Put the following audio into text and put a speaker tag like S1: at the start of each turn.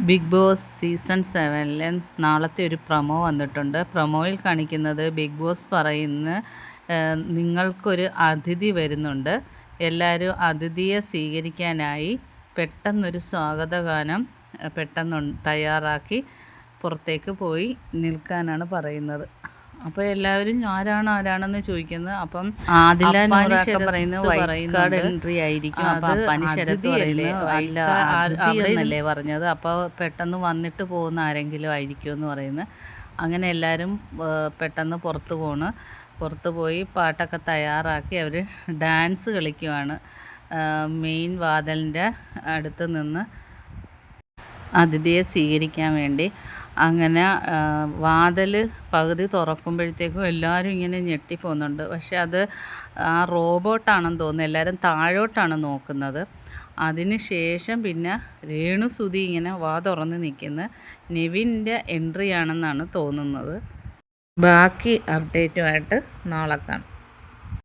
S1: Big boss season സെവനിലെ നാളത്തെ ഒരു promo വന്നിട്ടുണ്ട്. പ്രൊമോയിൽ കാണിക്കുന്നത് ബിഗ് ബോസ് പറയുന്ന നിങ്ങൾക്കൊരു അതിഥി വരുന്നുണ്ട്. എല്ലാവരും അതിഥിയെ സ്വീകരിക്കാനായി പെട്ടെന്നൊരു സ്വാഗതഗാനം പെട്ടെന്ന് തയ്യാറാക്കി പുറത്തേക്ക് പോയി നിൽക്കാനാണ് പറയുന്നത്. അപ്പോൾ എല്ലാവരും ആരാണ് ആരാണെന്ന് ചോദിക്കുന്നത്. അപ്പം
S2: ആദില
S1: അപ്പാനി
S2: നൂറൊക്കെ
S1: ശരത്ത്
S2: പറയുന്നത്. എൻട്രി ആയിരിക്കും. അല്ല?
S1: പറഞ്ഞത്? അപ്പോൾ പെട്ടെന്ന് വന്നിട്ട് പോകുന്ന ആരെങ്കിലും ആയിരിക്കും എന്ന് പറയുന്നത്. അങ്ങനെ എല്ലാവരും പെട്ടെന്ന് പുറത്തു പോണ്. പുറത്ത് പോയി പാട്ടൊക്കെ തയ്യാറാക്കി അവർ ഡാൻസ് കളിക്കുവാണ്. മെയിൻ വാതിലിന്റെ അടുത്ത് നിന്ന് അതിഥിയെ സ്വീകരിക്കാൻ വേണ്ടി. അങ്ങനെ വാതിൽ പകുതി തുറക്കുമ്പോഴത്തേക്കും എല്ലാവരും ഇങ്ങനെ ഞെട്ടിപ്പോകുന്നുണ്ട്. പക്ഷെ അത് ആ റോബോട്ടാണെന്ന് തോന്നുന്നു. എല്ലാവരും താഴോട്ടാണ് നോക്കുന്നത്. ശേഷം പിന്നെ രേണുസുതി ഇങ്ങനെ വാ തുറന്ന് നിൽക്കുന്ന. നെവിന്റെ എൻട്രി ആണെന്നാണ് തോന്നുന്നത്. ബാക്കി അപ്ഡേറ്റുമായിട്ട് നാളെ കാണാം.